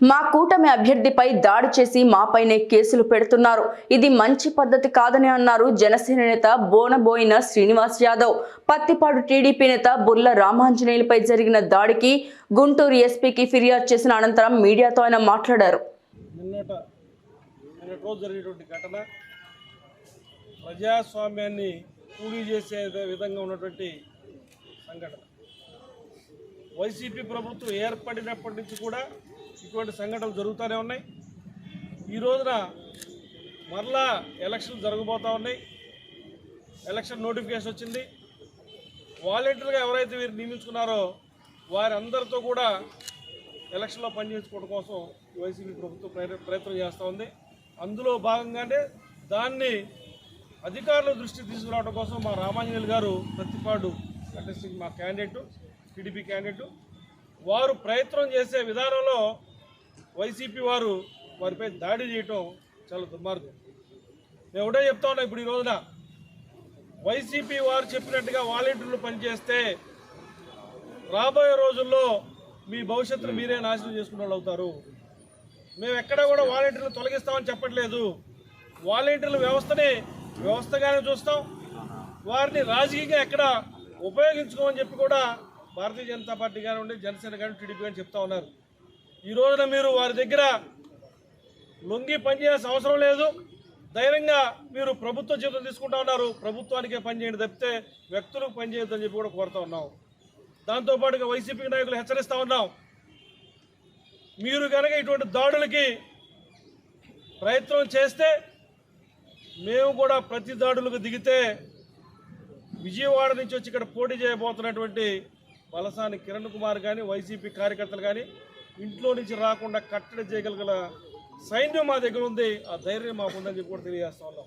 మా కూటమి అభ్యర్థిపై దాడి చేసి మాపైనే కేసులు పెడుతున్నారు. ఇది మంచి పద్ధతి కాదని అన్నారు జనసేన నేత బోనబోయిన శ్రీనివాస్ యాదవ్. పత్తిపాడు టీడీపీ నేత బుర్ల రామాంజనేయులపై జరిగిన దాడికి గుంటూరు ఎస్పీకి ఫిర్యాదు చేసిన అనంతరం మీడియాతో ఆయన మాట్లాడారు. ప్రజాస్వామ్యాన్ని కూలీ చేసే విధంగా ఉన్నటువంటి సంఘటన. వైసీపీ ప్రభుత్వం ఏర్పడినప్పటి నుంచి కూడా ఇటువంటి సంఘటనలు జరుగుతూనే ఉన్నాయి. ఈ రోజున మరలా ఎలక్షన్లు జరగబోతూ ఉన్నాయి. ఎలక్షన్ నోటిఫికేషన్ వచ్చింది. వాలంటీర్గా ఎవరైతే వీరు నియమించుకున్నారో వారందరితో కూడా ఎలక్షన్లో పనిచేసుకోవడం కోసం వైసీపీ ప్రభుత్వం ప్రయత్నం చేస్తూ ఉంది. అందులో భాగంగానే దాన్ని అధికారుల దృష్టి తీసుకురావడం కోసం మా రామాంజనేయులు గారు ప్రతిపాడు కంటెస్టింగ్ మా క్యాండిడేట్ టీడీపీ క్యాండిడేట్ వారు ప్రయత్నం చేసే విధానంలో వైసీపీ వారు వారిపై దాడి చేయటం చాలా దుర్మార్గం. నేను ఒకటే చెప్తా ఉన్నా ఇప్పుడు ఈ రోజున. వైసీపీ వారు చెప్పినట్టుగా వాలంటీర్లు పనిచేస్తే రాబోయే రోజుల్లో మీ భవిష్యత్తును మీరే నాశనం చేసుకున్న వాళ్ళు అవుతారు. మేము ఎక్కడ కూడా వాలంటీర్లు తొలగిస్తామని చెప్పట్లేదు. వాలంటీర్ల వ్యవస్థని వ్యవస్థగానే చూస్తాం. వారిని రాజకీయంగా ఎక్కడ ఉపయోగించుకోమని చెప్పి కూడా భారతీయ జనతా పార్టీ కానివ్వండి జనసేన కానీ టీడీపీ కానీ చెప్తా ఉన్నారు. ఈ రోజున మీరు వారి దగ్గర లొంగి పనిచేయాల్సిన అవసరం లేదు. ధైర్యంగా మీరు ప్రభుత్వ జీతం తీసుకుంటా ఉన్నారు. ప్రభుత్వానికే పనిచేయండి తప్పితే వ్యక్తులకు పనిచేయద్దని చెప్పి కూడా కోరుతా ఉన్నాం. దాంతోపాటుగా వైసీపీ నాయకులు హెచ్చరిస్తూ ఉన్నాం. మీరు కనుక ఇటువంటి దాడులకి ప్రయత్నం చేస్తే మేము కూడా ప్రతి దాడులకు దిగితే విజయవాడ నుంచి వచ్చి ఇక్కడ పోటీ చేయబోతున్నటువంటి బలసాని కిరణ్ కుమార్ కానీ వైసీపీ కార్యకర్తలు కానీ ఇంట్లో నుంచి రాకుండా కట్టడి చేయగలిగిన సైన్యం మా దగ్గర ఉంది. ఆ ధైర్యం మాకు ఉందని చెప్పి కూడా తెలియజేస్తా ఉన్నాం.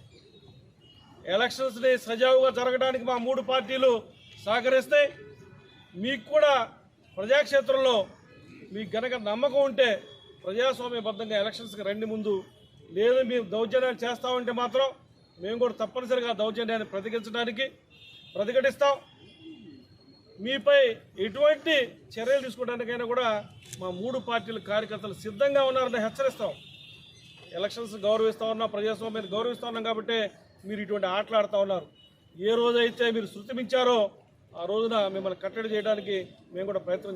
ఎలక్షన్స్ని సజావుగా జరగడానికి మా మూడు పార్టీలు సహకరిస్తే మీకు కూడా ప్రజాక్షేత్రంలో మీకు గనక నమ్మకం ఉంటే ప్రజాస్వామ్యబద్ధంగా ఎలక్షన్స్కి రండి ముందు. లేదు మేము దౌర్జన్యాలు చేస్తామంటే మాత్రం మేము కూడా తప్పనిసరిగా దౌర్జన్యాన్ని ప్రతిఘటించడానికి ప్రతిఘటిస్తాం. మీపై ఎటువంటి చర్యలు తీసుకోవడానికైనా కూడా మా మూడు పార్టీల కార్యకర్తలు సిద్ధంగా ఉన్నారని హెచ్చరిస్తాం. ఎలక్షన్స్ గౌరవిస్తూ ఉన్నాం ప్రజాస్వామ్యాన్ని గౌరవిస్తూ ఉన్నాం కాబట్టి మీరు ఇటువంటి ఆటలాడుతూ ఉన్నారు. ఏ రోజైతే మీరు శృతిమించారో ఆ రోజున మిమ్మల్ని కట్టడి చేయడానికి మేము కూడా ప్రయత్నం